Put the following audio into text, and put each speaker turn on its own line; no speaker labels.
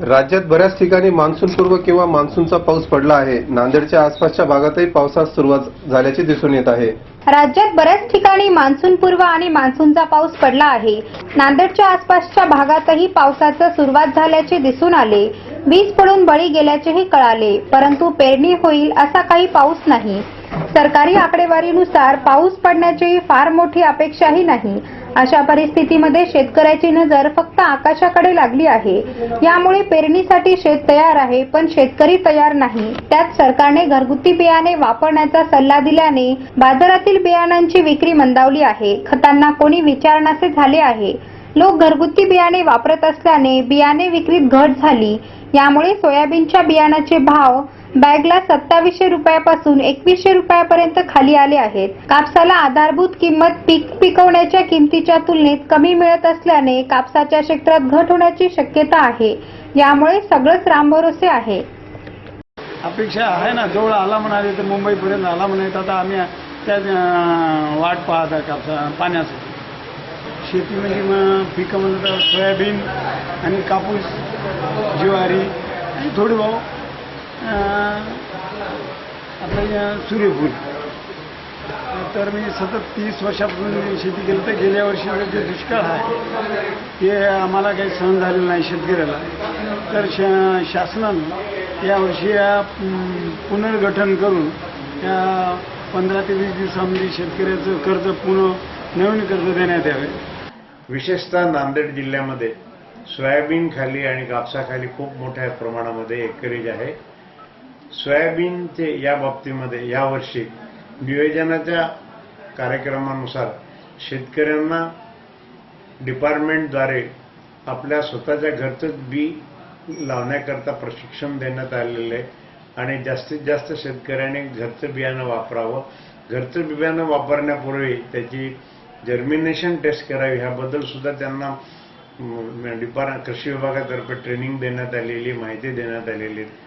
राज्यात बऱ्याच ठिकाणी मान्सूनपूर्व किंवा मान्सूनचा पाऊस पडला आहे. नांदेडच्या आसपासच्या भागातही पावसास सुरुवात झाल्याचे दिसून येत आहे.
राज्यात बऱ्याच ठिकाणी मान्सूनपूर्व आणि मान्सूनचा पाऊस पडला आहे. नांदेडच्या आसपासच्या भागातही पावसाचं सुरुवात झाल्याचे दिसून आले. वीज पडून बळी गेल्याचेही कळाले परंतु पेरणी होईल असा काही पाऊस नाही. सरकारी आकडेवारीनुसार पाऊस पडण्याची फार मोठी अपेक्षाही नाही. अशा परिस्थितीमध्ये शेतकऱ्याची नजर फक्त आकाशाकडे लागली आहे. यामुळे पेरणीसाठी शेत तयार आहे पण शेतकरी तयार नाही. त्यात सरकारने घरगुती बियाणे वापरण्याचा सल्ला दिल्याने बाजारातील बियाणांची विक्री मंदावली आहे. खतांना कोणी विचारणासे झाले आहे. लोक घरगुती बियाणे वापरत असल्याने बियाणे विक्रीत घट झाली. यामुळे सोयाबीनच्या बियाणाचे भाव बॅगला सत्तावीसशे रुपयापासून एकवीसशे रुपयापर्यंत खाली आले आहेत. कापसाला आधारभूत किंमत पीक पिकवण्याच्या किमतीच्या तुलनेत कमी मिळत असल्याने कापसाच्या क्षेत्रात घट होण्याची शक्यता आहे. यामुळे सगळंच रामभरोसे आहे.
अपेक्षा आहे ना जवळ आला म्हणाले तर मुंबईपर्यंत आला म्हणाले आता आम्ही त्या वाट पाहत आहे कापसा पाण्यासाठी. शेतीमध्ये म्हणजे मग पिकं म्हणलं सोयाबीन आणि कापूस ज्वारी आणि थोडी भाऊ आपलं सूर्यफूल. तर मी सतत तीस वर्षापासून शेती केली तर गेल्या वर्षी जे दुष्काळ आहे ते आम्हाला काही सहन झालेलं नाही शेतकऱ्याला. तर श शासनानं यावर्षी या पुनर्गठन करून या पंधरा ते वीस दिवसामध्ये शेतकऱ्याचं कर्ज पुन्हा नवीन कर्ज देण्यात यावे.
विशेषतः नांदेड जिल्ह्यामध्ये सोयाबीन खाली आणि कापसाखाली खूप मोठ्या प्रमाणामध्ये एकरेज आहे. सोयाबीनचे या बाबतीमध्ये यावर्षी नियोजनाच्या कार्यक्रमानुसार शेतकऱ्यांना डिपार्टमेंटद्वारे आपल्या स्वतःच्या घरचंच बी लावण्याकरता प्रशिक्षण देण्यात आलेलं आहे. आणि जास्तीत जास्त शेतकऱ्यांनी घरचं बियाणं वापरावं. घरचं बियाणं वापरण्यापूर्वी त्याची जर्मिनेशन टेस्ट करावी. ह्याबद्दल सुद्धा त्यांना डिपार्ट कृषी विभागातर्फे ट्रेनिंग देण्यात आलेली माहिती देण्यात आलेली. आहे